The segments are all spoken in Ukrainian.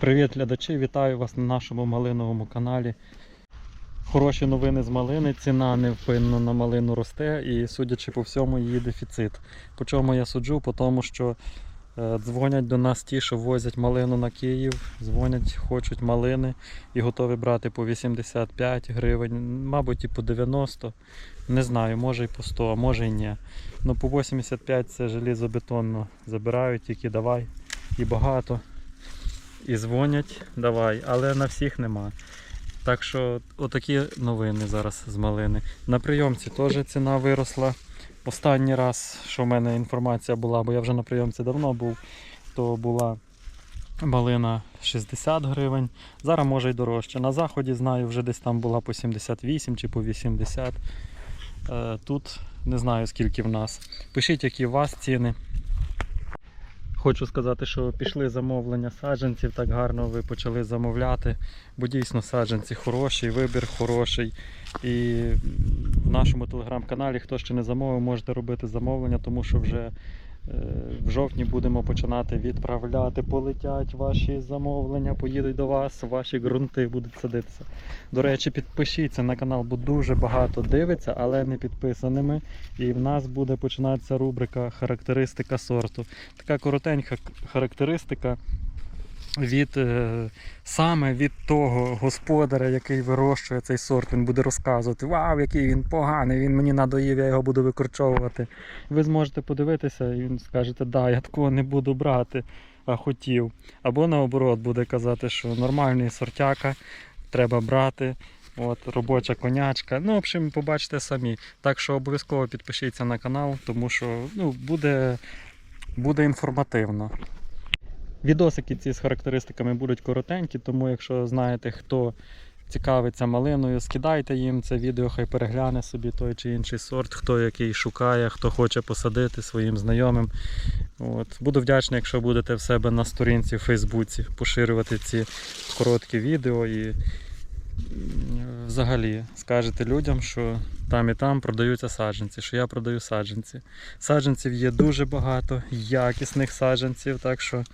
Привіт, глядачі! Вітаю вас на нашому малиновому каналі. Хороші новини з малини. Ціна невпинно на малину росте і, судячи по всьому, її дефіцит. По чому я суджу? По тому, що е, дзвонять до нас ті, що возять малину на Київ, дзвонять, хочуть малини і готові брати по 85 гривень, мабуть, і по 90. Не знаю, може і по 100, а може і ні. Ну по 85 це желізобетонно забирають, тільки давай і багато і дзвонять, давай, але на всіх нема. Так що отакі новини зараз з малини. На прийомці теж ціна виросла. Останній раз, що в мене інформація була, бо я вже на прийомці давно був, то була малина 60 гривень. Зараз може й дорожче. На заході знаю, вже десь там була по 78 чи по 80. Е, Тут не знаю скільки в нас. Пишіть, які у вас ціни. Хочу сказати, що пішли замовлення саджанців, так гарно ви почали замовляти, бо дійсно саджанці хороші, вибір хороший. І в нашому телеграм-каналі, хто ще не замовив, можете робити замовлення, тому що вже в жовтні будемо починати відправляти, полетять ваші замовлення, поїдуть до вас, ваші ґрунти будуть садитися. До речі, підпишіться на канал, бо дуже багато дивиться, але не підписаними. І в нас буде починатися рубрика Характеристика сорту. Така коротенька характеристика від е, саме від того господаря, який вирощує цей сорт. Він буде розказувати, вау, який він поганий, він мені надоїв, я його буду викорчовувати. Ви зможете подивитися і він скажете, да, я такого не буду брати, а хотів. Або наоборот буде казати, що нормальний сортяка, треба брати. От, робоча конячка. Ну, в общем, побачите самі. Так що обов'язково підпишіться на канал, тому що ну, буде, буде інформативно. Відосики ці з характеристиками будуть коротенькі, тому якщо знаєте, хто цікавиться малиною, скидайте їм це відео, хай перегляне собі той чи інший сорт, хто який шукає, хто хоче посадити своїм знайомим. От. Буду вдячний, якщо будете в себе на сторінці в Фейсбуці поширювати ці короткі відео і взагалі скажете людям, що там і там продаються саджанці, що я продаю саджанці. Саджанців є дуже багато, якісних саджанців, так що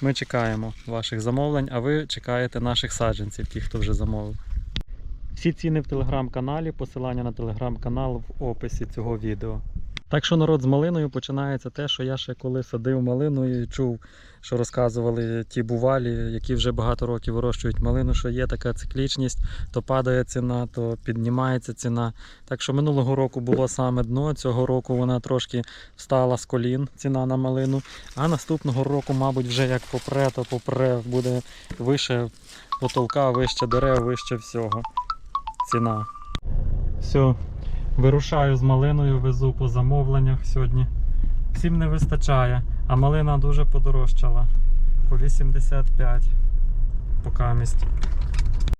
ми чекаємо ваших замовлень, а ви чекаєте наших саджанців, ті, хто вже замовив. Всі ціни в телеграм-каналі, посилання на телеграм-канал в описі цього відео. Так що народ з малиною починається те, що я ще коли садив малину і чув, що розказували ті бувалі, які вже багато років вирощують малину, що є така циклічність, то падає ціна, то піднімається ціна. Так що минулого року було саме дно, цього року вона трошки встала з колін, ціна на малину. А наступного року, мабуть, вже як попре, то попре, буде вище потолка, вище дерев, вище всього. Ціна. Все, вирушаю з малиною, везу по замовленнях сьогодні. Всім не вистачає, а малина дуже подорожчала. По 85 по місць.